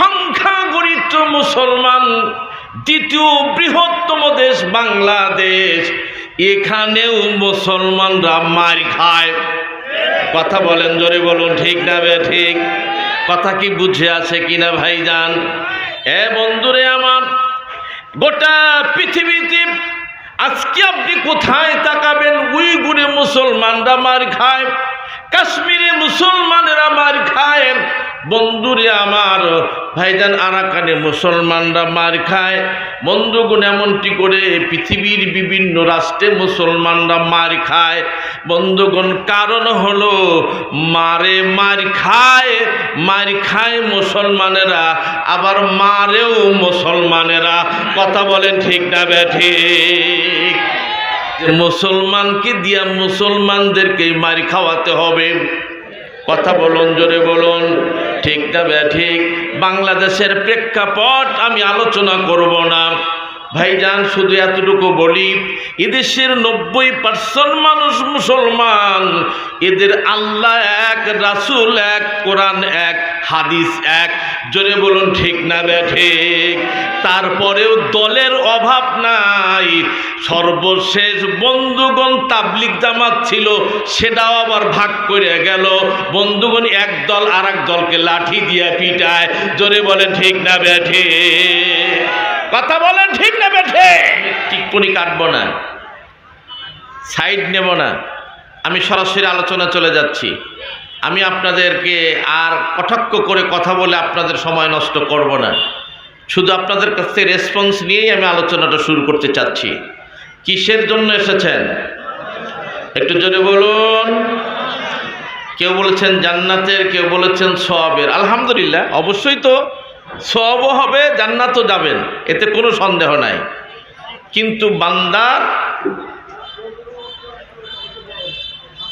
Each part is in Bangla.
সংখ্যাগরিষ্ঠ মুসলমান, দ্বিতীয় বৃহত্তম দেশ বাংলাদেশ। এখানেও মুসলমানরা মার খায়। কথা বলেন, জোরে বলুন, ঠিক না বে, ঠিক? কথা কি বুঝে আছে কিনা ভাই যান এ বন্ধুরে আমার, গোটা পৃথিবীতে আজকে আপনি কোথায় তাকাবেন? উইগুরে মুসলমানরা মার খায়। কাশ্মীরে মুসলমানেরা মার খায়। বন্ধুরে আমার, ভাইজান আরাকানে মুসলমানরা মার খায়। বন্ধুগুণ এমনটি করে পৃথিবীর বিভিন্ন রাষ্ট্রে মুসলমানরা মার খায়। বন্ধুগণ কারণ হলো মারে মার খায় মার খায় মুসলমানেরা, আবার মারেও মুসলমানেরা। কথা বলেন ঠিক না ব্যাঠিক মুসলমানকে দিয়া মুসলমানদেরকে মারি খাওয়াতে হবে। কথা বলুন, জোরে বলুন। ঠিক না ঠিক। বাংলাদেশের প্রেক্ষাপট আমি আলোচনা করব না। ভাইজান শুধু এতটুকু বলি, এদেশের নব্বই পার্সেন্ট মানুষ মুসলমান। এদের আল্লাহ এক, রাসুল এক, কোরআন এক, হাদিস এক। জোরে বলুন, ঠিক না ঠিক? তারপরেও দলের অভাব নাই। সর্বশেষ বন্ধুগণ তাবলিক জামাত ছিল, সেটাও আবার ভাগ করে গেল। বন্ধুগণ এক দল আর দলকে লাঠি দিয়ে পিটায়। জোরে বলেন, ঠিক না বেঠে কথা বলেন ঠিক না বেঠে? টিপ্পনি কাটবো না। সাইড নেব না। আমি সরাসরি আলোচনা চলে যাচ্ছি। আমি আপনাদেরকে আর কটাক্ষ করে কথা বলে আপনাদের সময় নষ্ট করব না। শুধু আপনাদের কাছ থেকে রেসপন্স নিয়েই আমি আলোচনাটা শুরু করতে চাচ্ছি। কিসের জন্য এসেছেন? একটু জোরে বলুন। কেউ বলেছেন জান্নাতের, কেউ বলেছেন সবের। আলহামদুলিল্লাহ, অবশ্যই তো। সবও হবে, জান্নাতও যাবেন। এতে কোনো সন্দেহ নাই। কিন্তু বান্দার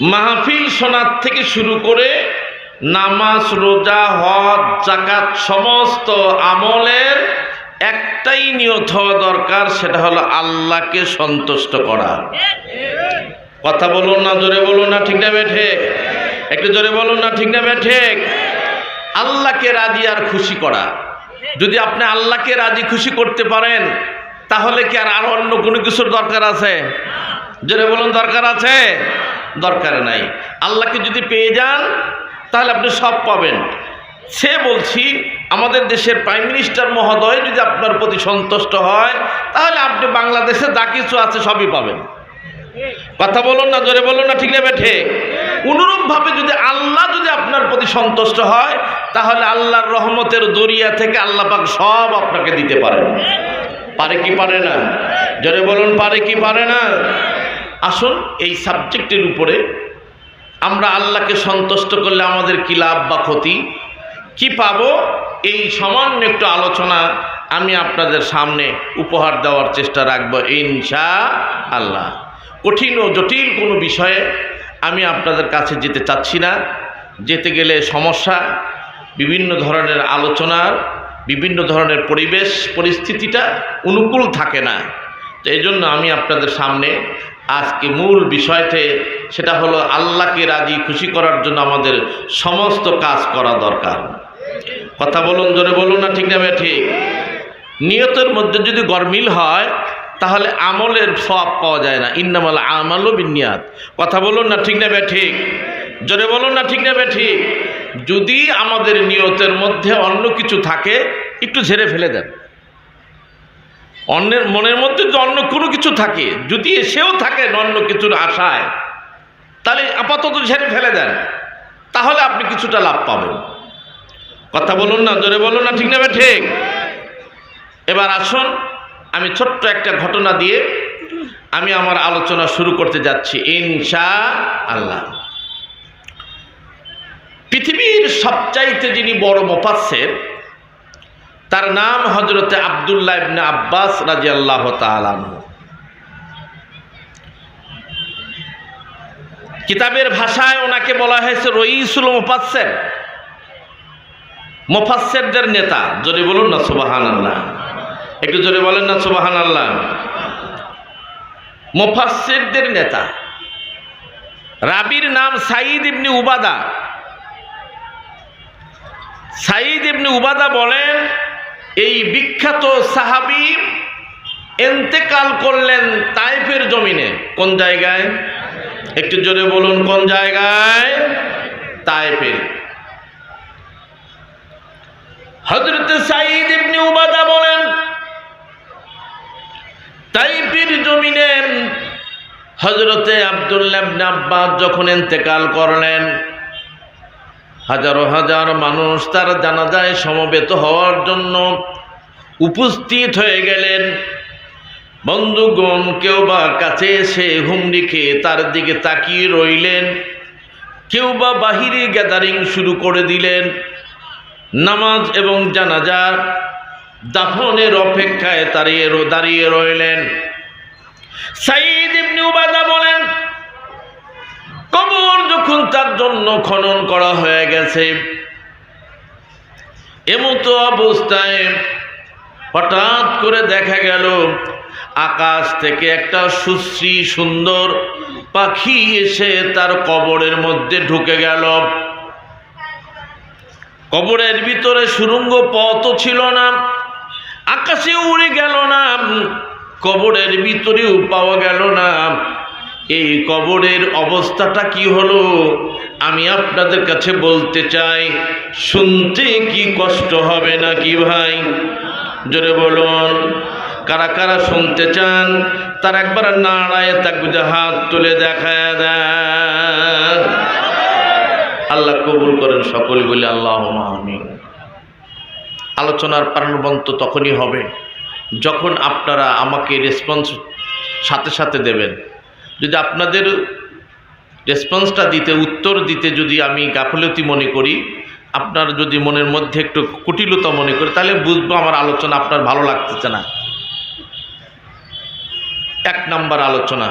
মাহফিল সোনার থেকে শুরু করে নামাজ, রোজা, হজ জাকাত সমস্ত আমলের একটাই নিয়ত হওয়া দরকার, সেটা হলো আল্লাহকে সন্তুষ্ট করা। কথা বলুন না, জোরে বলুন না, ঠিক না বেঠে একটু জোরে বলুন না, ঠিক না বেঠে আল্লাহকে রাজি আর খুশি করা। যদি আপনি আল্লাহকে রাজি, খুশি করতে পারেন, তাহলে কি আর আরও অন্য কোনো কিছুর দরকার আছে? জোরে বলুন, দরকার আছে? দরকার নাই। আল্লাহকে যদি পেয়ে যান, তাহলে আপনি সব পাবেন। সে বলছি, আমাদের দেশের প্রাইম মিনিস্টার মহোদয় যদি আপনার প্রতি সন্তুষ্ট হয়, তাহলে আপনি বাংলাদেশে যা কিছু আছে সবই পাবেন। কথা বলুন না, জোরে বলুন না, ঠিক নেবে ঠিক অনুরূপভাবে যদি আল্লাহ যদি আপনার প্রতি সন্তুষ্ট হয়, তাহলে আল্লাহর রহমতের দরিয়া থেকে আল্লাহ পাক সব আপনাকে দিতে পারেন। পারে কি পারে না? জোরে বলুন, পারে কি পারে না? আসুন, এই সাবজেক্টের উপরে আমরা আল্লাহকে সন্তুষ্ট করলে আমাদের কি লাভ বা ক্ষতি? কি পাবো? এই সামান্য একটু আলোচনা আমি আপনাদের সামনে উপহার দেওয়ার চেষ্টা রাখব ইনশা আল্লাহ কঠিন ও জটিল কোনো বিষয়ে আমি আপনাদের কাছে যেতে চাচ্ছি না। যেতে গেলে সমস্যা, বিভিন্ন ধরনের আলোচনার বিভিন্ন ধরনের পরিবেশ, পরিস্থিতিটা অনুকূল থাকে না। তো এই জন্য আমি আপনাদের সামনে আজকে মূল বিষয়তে সেটা হলো আল্লাহকে রাজি, খুশি করার জন্য আমাদের সমস্ত কাজ করা দরকার। কথা বলুন, জোরে বলুন না, ঠিক না ঠিক? নিয়তের মধ্যে যদি গরমিল হয় তাহলে আমলের সব পাওয়া যায় না। ইন্নামাল আমালও বিনিয়াত। কথা বলুন না ঠিক না ঠিক? জোরে বলুন না ঠিক না ঠিক? যদি আমাদের নিয়তের মধ্যে অন্য কিছু থাকে, একটু ঝেড়ে ফেলে দেন। অন্যের মনের মধ্যে যদি অন্য কোনো কিছু থাকে, যদি এসেও থাকে অন্য কিছুর আশায়, তাহলে আপাতত ঝেড়ে ফেলে দেন। তাহলে আপনি কিছুটা লাভ পাবেন। কথা বলুন না, জোরে বলুন না ঠিক নেবে ঠিক? এবার আসুন আমি ছোট্ট একটা ঘটনা দিয়ে আমি আমার আলোচনা শুরু করতে যাচ্ছি ইনশা আল্লাহ পৃথিবীর সবচাইতে যিনি বড় মোপাসের তার নাম হজরতে আবদুল্লাহ ইবনে আব্বাস রাজি আল্লাহ কিতাবের ভাষায় ওনাকে বলা হয়েছে রইসুল মোফাসের মোফাসেরদের নেতা, যদি বলুন না সুবাহান আল্লাহ একটু জোরে বলেন না সুবাহান আল্লাহ মোফাসেরদের নেতা। রাবির নাম সাইদ ইবনি উবাদা। সাইদ ইবনে উবাদা বলেন, এই বিখ্যাত সাহাবি এন্তেকাল করলেন তাইফের জমিনে। কোন জায়গায়? একটু জোরে বলুন, কোন জায়গায়? তাইফের হজরত সাঈদ ইবনে উবাদা বলেন তাইফের জমিনে হজরতে আবদুল্লাহ ইবনে আব্বাস যখন ইন্তেকাল করলেন, হাজারো হাজার মানুষ তার জানাজায় সমবেত হওয়ার জন্য উপস্থিত হয়ে গেলেন। বন্ধুগণ, কেউ বা কাছে এসে হুমড়ি খেয়ে তার দিকে তাকিয়ে রইলেন, কেউ বা বাহিরে গ্যাদারিং শুরু করে দিলেন। নামাজ এবং জানাজা দাফনের অপেক্ষায় দাঁড়িয়ে দাঁড়িয়ে রইলেন। সাইদ ইবনে উবাদা বলেন, কবর যখন তার জন্য খনন করা হয়ে গেছে, এমতো অবস্থায় হঠাৎ করে দেখা গেল, আকাশ থেকে একটা সুশ্রী সুন্দর পাখি এসে তার কবরের মধ্যে ঢুকে গেল। কবরের ভিতরে সুরঙ্গ পথও ছিল না আকাশে উড়ে গেল না, কবরের ভিতরেও পাওয়া গেল না। এই কবরের অবস্থাটা কি হলো? আমি আপনাদের কাছে বলতে চাই, শুনতে কি কষ্ট হবে না কি ভাই? জোরে বলুন, কারা কারা শুনতে চান, তার একবার নাড়ায় থাকবে হাত তুলে দেখায় দেয় আল্লাহ কবুল করেন সকলে বলে আল্লাহ আমিন। আলোচনার প্রাণবন্ত তখনই হবে যখন আপনারা আমাকে রেসপন্স সাথে সাথে দেবেন। যদি আপনাদের রেসপন্সটা দিতে, উত্তর দিতে যদি আমি গাফলতি মনে করি, আপনার যদি মনের মধ্যে একটু কুটিলতা মনে করি, তাহলে বুঝব আমার আলোচনা আপনার ভালো লাগতেছে না। এক নাম্বার আলোচনা।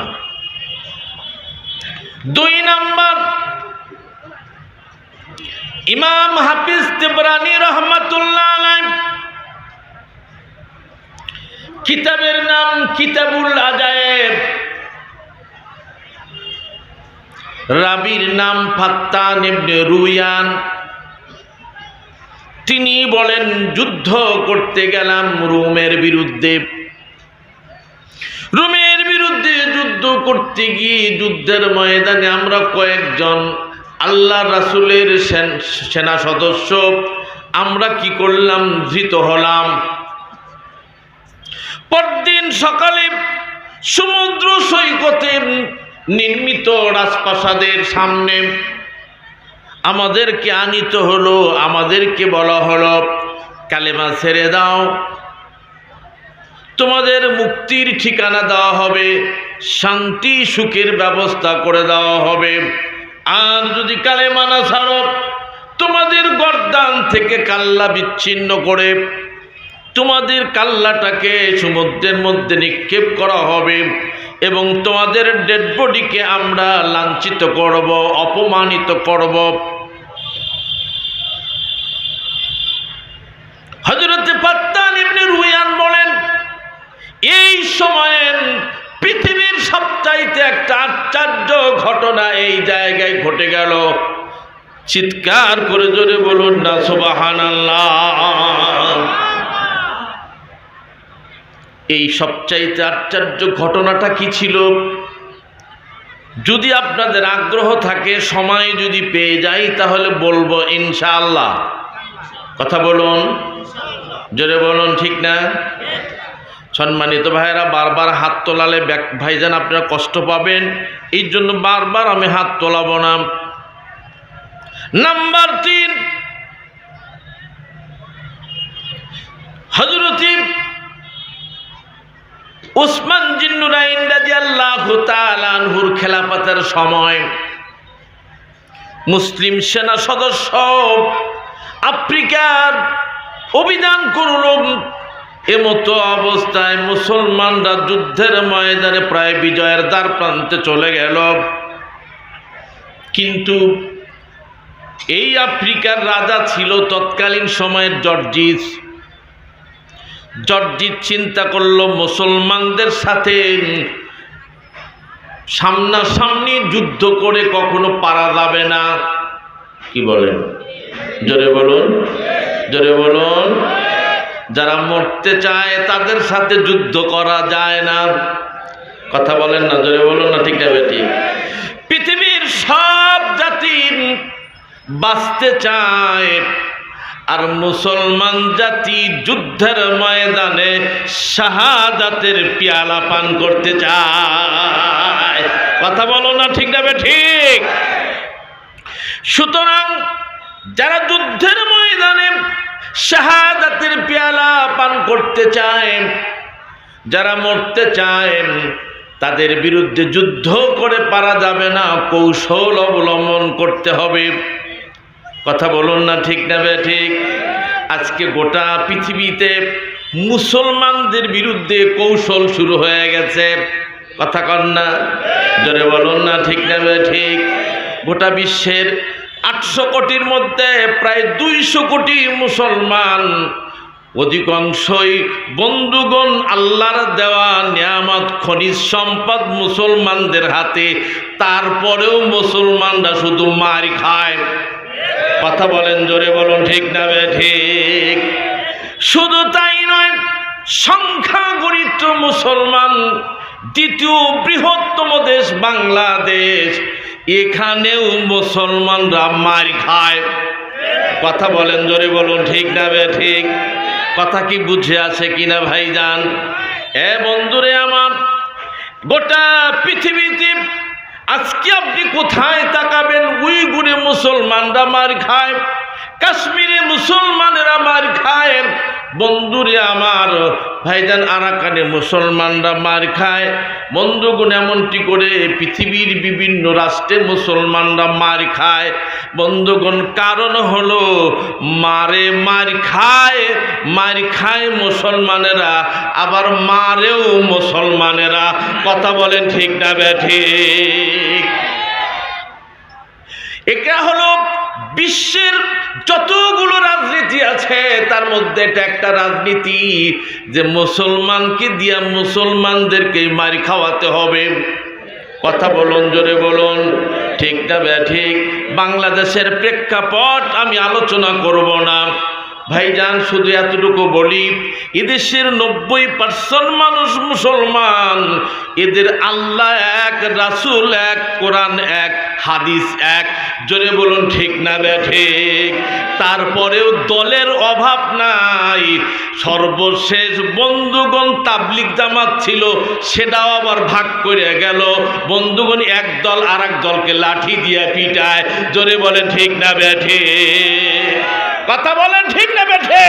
দুই নাম্বার ইমাম হাফিজ তিবরানি রহমতুল্লাহ কিতাবের নাম কিতাবুল আজায়েব। রাবির নাম ফাত্তান ইবনে রুয়ান। তিনি বলেন, যুদ্ধ করতে গেলাম রোমের বিরুদ্ধে। রোমের বিরুদ্ধে যুদ্ধ করতে গিয়ে যুদ্ধের ময়দানে আমরা কয়েকজন আল্লাহ রাসুলের সেনা সদস্য, আমরা কি করলাম? ধৃত হলাম। পরদিন সকালে সমুদ্র সৈকতে নির্মিত রাজপ্রাসাদের সামনে আমাদেরকে আনিত হলো, আমাদেরকে বলা হলো, কালেমা ছেড়ে দাও। তোমাদের মুক্তির ঠিকানা দেওয়া হবে, শান্তি সুখের ব্যবস্থা করে দেওয়া হবে। আর যদি কালেমা না ছাড়ো, তোমাদের গরদান থেকে কাল্লা বিচ্ছিন্ন করে তোমাদের কাল্লাটাকে সমুদ্রের মধ্যে নিক্ষেপ করা হবে এবং তোমাদের ডেড বডিকে আমরা লাঞ্ছিত করব, অপমানিত করব। হজরতে পাত্তান ইবনে রুয়ান বলেন এই সময়ে পৃথিবীর সবচাইতে একটা আশ্চর্য ঘটনা এই জায়গায় ঘটে গেল। চিৎকার করে জোরে বলুন না সোবাহান এই সবচাইতে আশ্চর্য ঘটনাটা কি ছিল? যদি আপনাদের আগ্রহ থাকে, সময় যদি পেয়ে যাই, তাহলে বলব ইনশাআল্লাহ। কথা বলুন। জোরে বলুন, ঠিক না? সম্মানিত ভাইয়েরা, বারবার হাত তোলালে ভাইজান আপনারা কষ্ট পাবেন। এই জন্য বারবার আমি হাত তোলাবো না। নাম্বার তিন হজরতি উসমান জিন্নুরাইন আল্লাহ তালানহুর খেলাপাতের সময় মুসলিম সেনা সদস্য আফ্রিকার অভিযান করল। এমতো অবস্থায় মুসলমানরা যুদ্ধের ময়দানে প্রায় বিজয়ের দ্বার প্রান্তে চলে গেল। কিন্তু এই আফ্রিকার রাজা ছিল তৎকালীন সময়ের জর্জিস। জর্জিত চিন্তা করল, মুসলমানদের সাথে সামনাসামনি যুদ্ধ করে কখনো পারা যাবে না। কি বলেন? জোরে বলুন জোরে বলুন। যারা মরতে চায় তাদের সাথে যুদ্ধ করা যায় না। কথা বলেন না, জোরে বলুন না, ঠিক না বেটি? পৃথিবীর সব জাতির বাঁচতে চায় আর মুসলমান জাতি যুদ্ধের ময়দানে শাহাদাতের পিয়ালা পান করতে চায়। কথা বলো না, ঠিক না ঠিক সুতরাং যারা যুদ্ধের ময়দানে শাহাদাতের পেয়ালা পান করতে চায়, যারা মরতে চায়, তাদের বিরুদ্ধে যুদ্ধ করে পারা যাবে না, কৌশল অবলম্বন করতে হবে। কথা বলুন না ঠিক না বে ঠিক? আজকে গোটা পৃথিবীতে মুসলমানদের বিরুদ্ধে কৌশল শুরু হয়ে গেছে। কথা কন না, জোরে বলুন না ঠিক না বে ঠিক? গোটা বিশ্বের আটশো কোটির মধ্যে প্রায় দুইশো কোটি মুসলমান, অধিকাংশই বন্ধুগণ আল্লাহর দেওয়া নিয়ামত, খনিজ সম্পদ মুসলমানদের হাতে। তারপরেও মুসলমানরা শুধু মার খায়। কথা বলেন, জোরে বলুন, ঠিক না ঠিক? শুধু তাই নয়, সংখ্যাগরিষ্ঠ মুসলমান, দ্বিতীয় বৃহত্তম দেশ বাংলাদেশ। এখানেও মুসলমানরা মার খায়। কথা বলেন, জোরে বলুন, ঠিক না বে, ঠিক? কথা কি বুঝে আছে কিনা ভাইজান? এ বন্ধুরে আমার, গোটা পৃথিবীতে আজকে আপনি কোথায় তাকাবেন? উইগুরে মুসলমানরা মার খায়। কাশ্মীর বন্ধুরে আমার, ভাইজান আরাকানে মুসলমানরা মার খায়। বন্ধুগুণ এমনটি করে পৃথিবীর বিভিন্ন রাষ্ট্রে মুসলমানরা মার খায়। বন্ধুগণ কারণ হলো মারে মার খায় মার খায় মুসলমানেরা, আবার মারেও মুসলমানেরা। কথা বলেন ঠিক না ঠিক? এটা হলো বিশ্বের যতগুলো রাজনীতি আছে, তার মধ্যে এটা একটা রাজনীতি যে মুসলমানকে দিয়া মুসলমানদেরকে মারি খাওয়াতে হবে। কথা বলুন, জোরে বলুন। ঠিক না ব্যা ঠিক? বাংলাদেশের প্রেক্ষাপট আমি আলোচনা করব না। ভাইজান, শুধু এতটুকু বলি, এদেশের নব্বই পার্সেন্ট মানুষ মুসলমান। এদের আল্লাহ এক, রাসুল এক, কোরআন এক, হাদিস এক। জোরে বলুন, ঠিক না ঠিক? তারপরেও দলের অভাব নাই। সর্বশেষ বন্ধুগণ তাবলিক জামাত ছিল, সেটাও আবার ভাগ করে গেল। বন্ধুগণ এক দল আর দলকে লাঠি দিয়ে পিটায়। জোরে বলেন, ঠিক না ঠিক? কথা বলেন ঠিক না বেঠে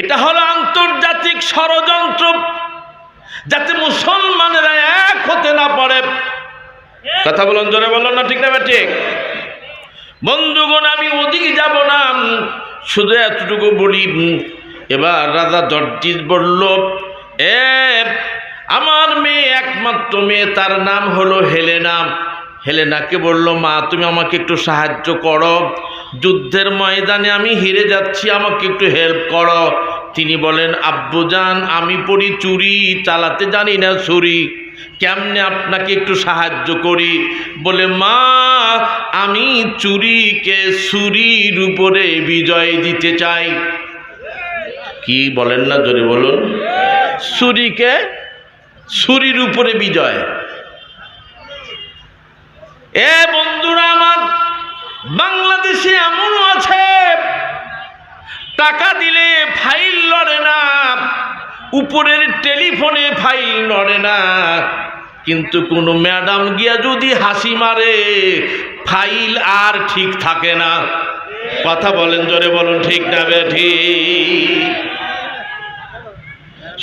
এটা হলো আন্তর্জাতিক ষড়যন্ত্র যাতে মুসলমানেরা এক হতে না পারে। কথা বলুন, জোরে বলুন না ঠিক না ঠিক বন্ধুগণ, আমি ওদিকে যাব না। শুধু এতটুকু বলি, এবার রাজা জর্জিস বলল আমার মেয়ে একমাত্র মেয়ে, তার নাম হলো হেলেনা। হেলেনাকে বলল, মা, তুমি আমাকে একটু সাহায্য করো। যুদ্ধের ময়দানে আমি হেরে যাচ্ছি, আমাকে একটু হেল্প করো। তিনি বলেন আব্বুজান আমি পড়ি চুরি, চালাতে জানি না ছুরি। কেমনে আপনাকে একটু সাহায্য করি? বলে, মা, আমি চুরিকে ছুরির উপরে বিজয় দিতে চাই। কি বলেন না, জোরে বলুন। ছুরিকে ছুরির উপরে বিজয়। এ বন্ধুরা আমার, বাংলাদেশে এমনও আছে। টাকা দিলে ফাইল লড়ে না, উপরের টেলিফোনে ফাইল লড়ে না। কিন্তু কোনো ম্যাডাম গিয়া যদি হাসি মারে, ফাইল আর ঠিক থাকে না। কথা বলেন, জোরে বলুন, ঠিক না বে ঠিক?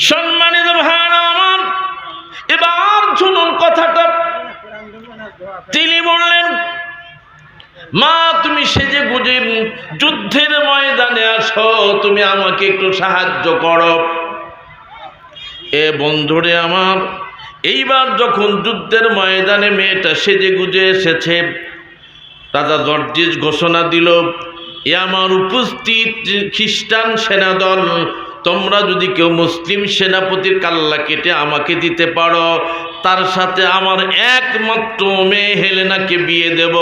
সম্মানিত ভাই আমার এবার শুনুন কথাটা তিনি বললেন, মা, তুমি সেজে গুজে যুদ্ধের ময়দানে আসো, তুমি আমাকে একটু সাহায্য করো। এ বন্ধুরে আমার, এইবার যখন যুদ্ধের ময়দানে মেয়েটা সেজে গুজে এসেছে, রাজা জর্জিস ঘোষণা দিল, এ আমার উপস্থিত খ্রিস্টান সেনাদল, তোমরা যদি কেউ মুসলিম সেনাপতির কাল্লা কেটে আমাকে দিতে পারো তার সাথে আমার একমাত্র মেয়ে হেলেনাকে বিয়ে দেব।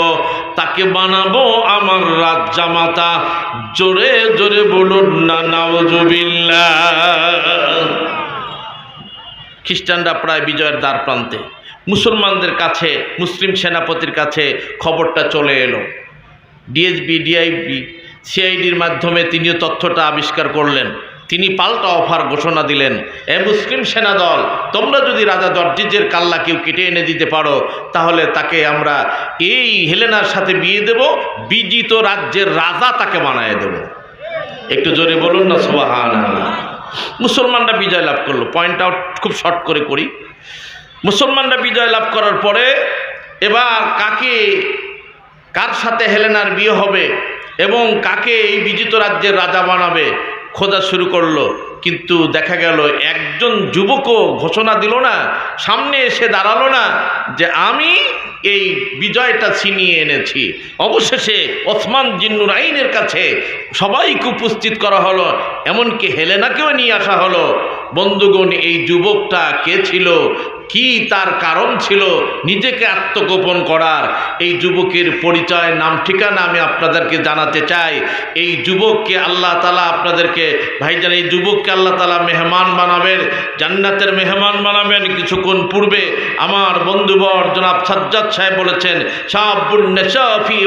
তাকে বানাবো আমার রাজ জামাতা। জোরে জোরে বলুন না নাওজুবিল্লাহ খ্রিস্টানরা প্রায় বিজয়ের দ্বার প্রান্তে। মুসলমানদের কাছে, মুসলিম সেনাপতির কাছে খবরটা চলে এলো। ডিএসবি, ডিআইবি, সিআইডির মাধ্যমে তিনিও তথ্যটা আবিষ্কার করলেন। তিনি পাল্টা অফার ঘোষণা দিলেন, এ মুসলিম সেনা দল, তোমরা যদি রাজা জর্জিজের কাল্লা কেউ কেটে এনে দিতে পারো, তাহলে তাকে আমরা এই হেলেনার সাথে বিয়ে দেব, বিজিত রাজ্যের রাজা তাকে বানায় দেব। একটু জোরে বলুন না সোহান মুসলমানরা বিজয় লাভ করল। পয়েন্ট আউট খুব শর্ট করে করি। মুসলমানরা বিজয় লাভ করার পরে এবার কাকে, কার সাথে হেলেনার বিয়ে হবে এবং কাকে এই বিজিত রাজ্যের রাজা বানাবে খোঁজা শুরু করল, কিন্তু দেখা গেল একজন যুবকও ঘোষণা দিল না, সামনে এসে দাঁড়াল না যে আমি এই বিজয়টা ছিনিয়ে এনেছি। অবশেষে ওসমান জিন্নুর আইনের কাছে সবাইকে উপস্থিত করা হলো, এমনকি হেলেনাকেও নিয়ে আসা হলো। বন্ধুগণ, এই যুবকটা কে ছিল? কি তার কারণ ছিল? নিজেকে আত্মগোপন করার। এই যুবকের পরিচয় নাম ঠিকানা আমি আপনাদেরকে জানাতে চাই। এই যুবককে আল্লাহ তালা আপনাদেরকে, ভাইজান, এই যুবককে আল্লাহ তালা মেহমান বানাবেন, জান্নাতের মেহমান বানাবেন কিছুক্ষণ পূর্বে। আমার বন্ধুবর জনাব সাজ্জাদ সাহেব বলেছেন শাহাবুন্নেশাফি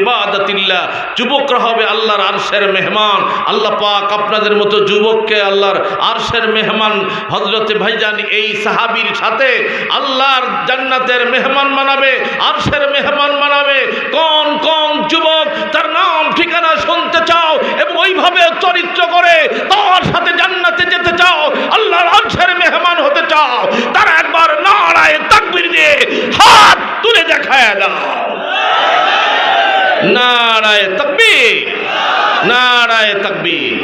যুবকরা হবে আল্লাহর আরশের মেহমান। আল্লাহ পাক আপনাদের মতো যুবককে আল্লাহর আরশের মেহমান হজরতে ভাইজান এই সাহাবির সাথে আল্লাহর জান্নাতের মেহমান বানাবে, আরশের মেহমান বানাবে। কোন কোন যুবক তার নাম, ঠিকানা শুনতে চাও এবং ওইভাবে চরিত্র করে তার সাথে জান্নাতে যেতে চাও, আল্লাহর আরশের মেহমান হতে চাও, তারা একবার নারায় তাকবীর দিয়ে হাত তুলে দেখায় দাও। নারায় তাকবীর নারায় তাকবীর।